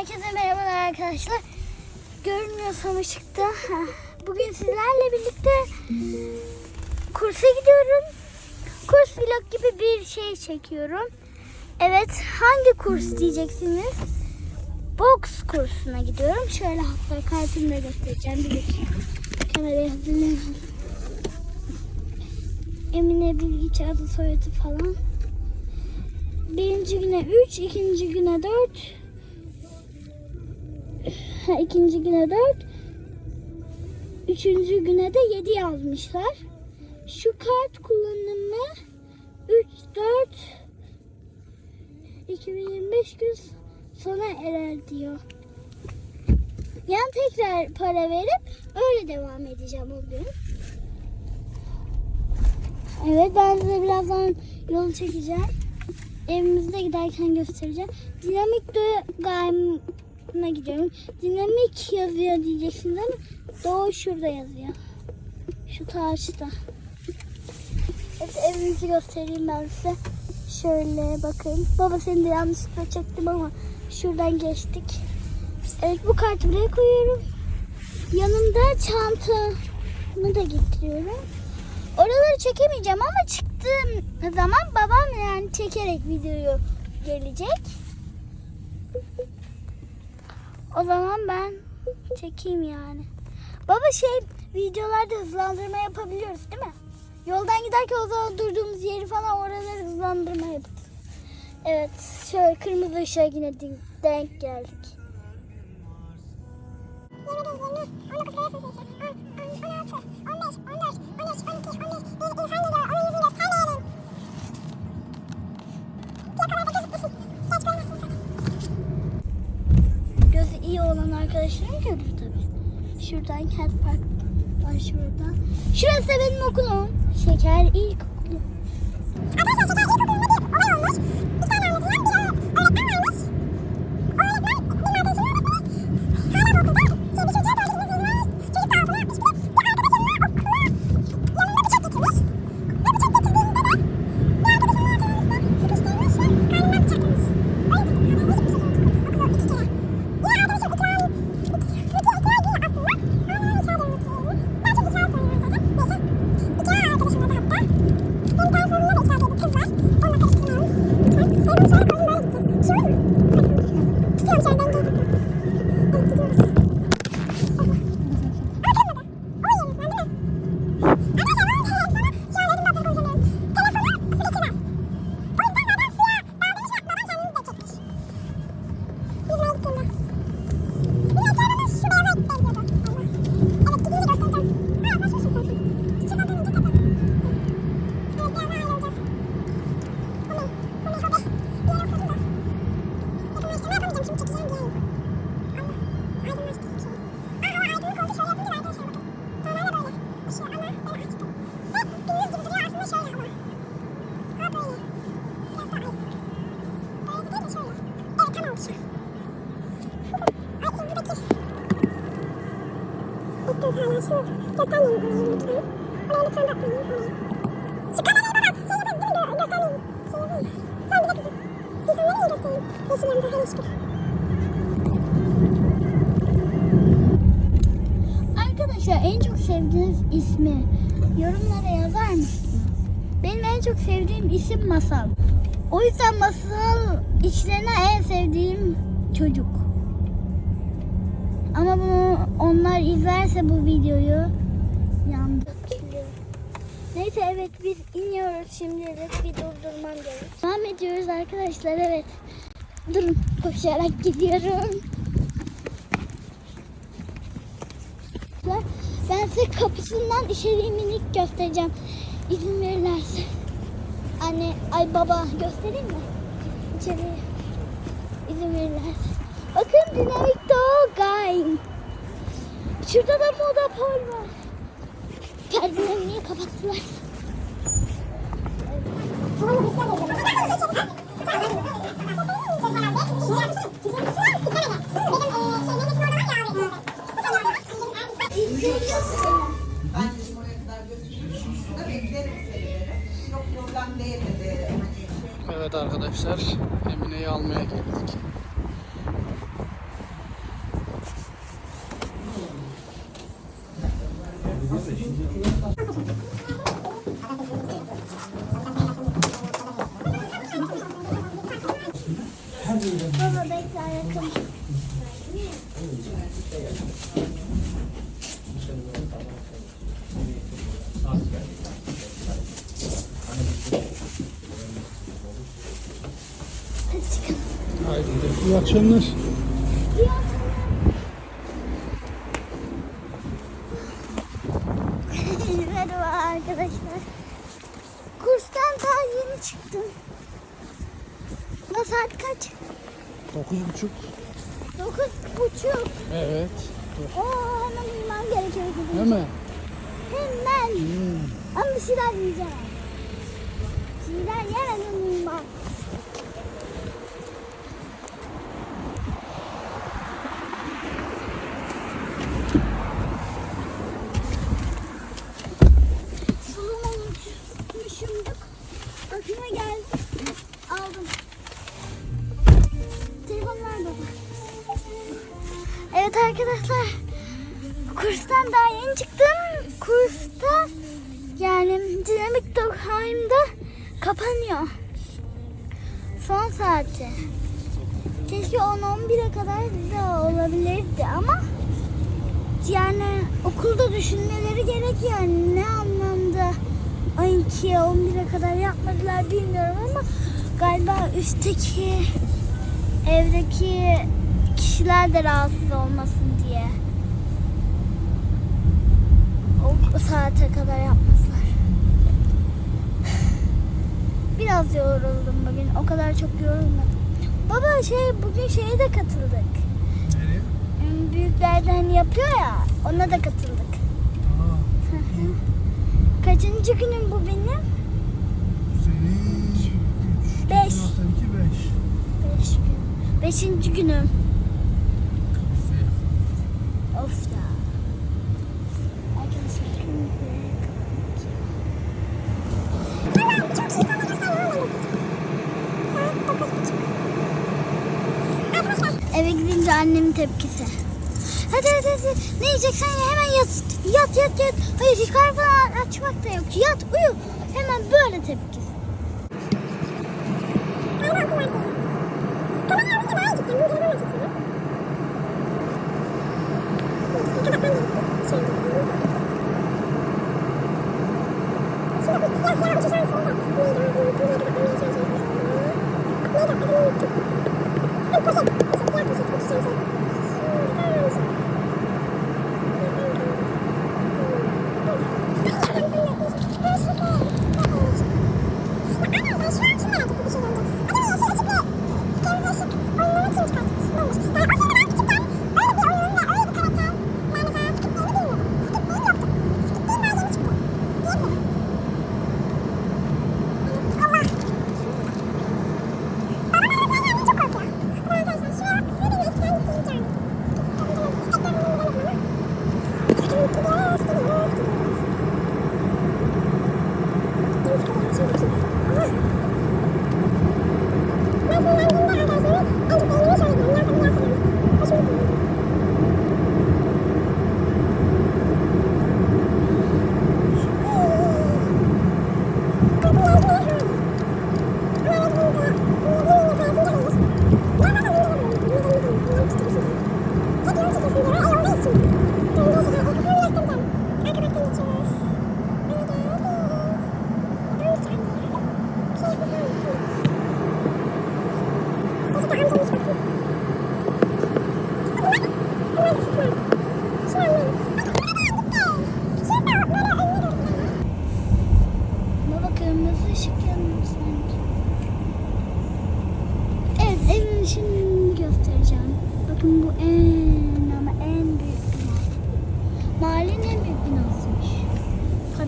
Herkese merhabalar arkadaşlar. Görünmüyorsam ışıkta. Bugün sizlerle birlikte kursa gidiyorum. Kurs vlog gibi bir şey çekiyorum. Evet hangi kurs diyeceksiniz? Boks kursuna gidiyorum. Şöyle hatta kartımı da göstereceğim. Bir dakika. Kamerayı hazırlayalım. Emine Bilgiç adı soyadı falan. Birinci güne 3, ikinci güne 4. Ha, ikinci güne 4. Üçüncü güne de 7 yazmışlar. Şu kart kullanımı 3, 4, 2025 gün sona erer diyor. Yani tekrar para verip öyle devam edeceğim o gün. Evet ben size birazdan yolu çekeceğim. Evimizde giderken göstereceğim. Dinamik Doğu'na gidiyorum. Dinamik yazıyor diyeceksiniz ama Doğu şurada yazıyor. Şu taşta. Evet evimizi göstereyim ben size. Şöyle bakın. Baba seni de yanlışlıkla çektim ama şuradan geçtik. Evet bu kartı buraya koyuyorum. Yanımda çantamı da getiriyorum. Oraları çekemeyeceğim ama çıktığım zaman babam yani çekerek video gelecek. O zaman ben çekeyim yani. Baba şey videolarda hızlandırma yapabiliyoruz değil mi? Yoldan giderken o zaman durduğumuz yeri falan oraları hızlandırma yaparız. Evet şöyle kırmızı ışığa yine denk geldik. Gözü iyi olan arkadaşlarım görür tabii. Şuradan Cat Park var şurada. Şurası da benim okulum. Şeker İlkokulu. Arkadaşlar Arkadaşlar en çok sevdiğiniz ismi yorumlara yazar mısınız? Benim en çok sevdiğim isim Masal. O yüzden Masal içlerine en sevdiğim çocuk. Ama bunu onlar izlerse bu videoyu yandık. Neyse evet biz iniyoruz şimdilik bir durdurmam gerek. Devam ediyoruz arkadaşlar evet. Durun koşarak gidiyorum. Ben size kapısından içeriği minik göstereceğim. İzin verirlerse. Anne, ay baba göstereyim mi? İçeriği. İzin verirlerse. Bakın dinamik dog guy. Şurada da moda pol var. Perdeleri niye kapattılar? Evet arkadaşlar, Emine'yi almaya geldik. Baba bekle ayakkabı. İyi akşamlar. Arkadaşlar. Kurstan daha yeni çıktım. Na saat kaç? Dokuz buçuk. Dokuz buçuk. Evet. Oo hemen uyumam gerekiyor. Değil mi? Hemen. Hmm. Ama bir şeyler yiyeceğim. Bir şeyler yemeden uyumam. Evet arkadaşlar. Kurstan daha yeni çıktım. Kursta yani dinamik Dokheim'da kapanıyor. Son saati. Keşke 10-11'e kadar da olabilirdi ama yani okulda düşünmeleri gerek yani ne anlamda 12'ye 11'e kadar yapmadılar bilmiyorum ama galiba üstteki evdeki kişiler de rahatsız olmasın diye o saate kadar yapmazlar. Biraz yoruldum bugün. O kadar çok yorulmadım. Baba şey bugün şeye de katıldık. Nereye? Hmm, Büyüklerden yapıyor ya. Ona da katıldık. Kaçıncı günüm bu benim? senin üç. Beş. Hafta iki beş. Beş gün. Beşinci günüm. Of ya. Eve gidince annemin tepkisi. Hadi hadi hadi. Ne yiyeceksen ye hemen yat. Yat yat yat. Hayır yukarı falan açmak da yok. Yat uyu. Hemen böyle tepkisi. Baba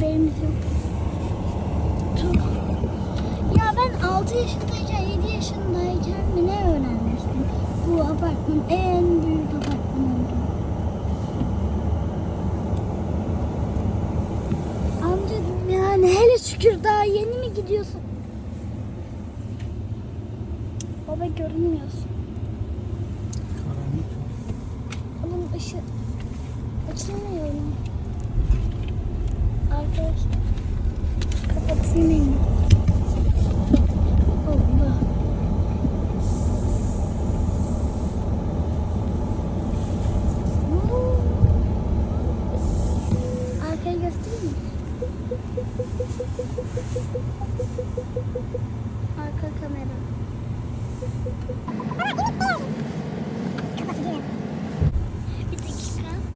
Haberimiz yok. Ya ben 6 yaşındayken 7 yaşındayken mi ne öğrenmiştim? Bu apartman en büyük apartman oldu. Amcacığım yani hele şükür daha yeni mi gidiyorsun? Baba görünmüyorsun. Karanlık. Bunun ışığı açılmıyor mu? Arkadaşlar kapatayım.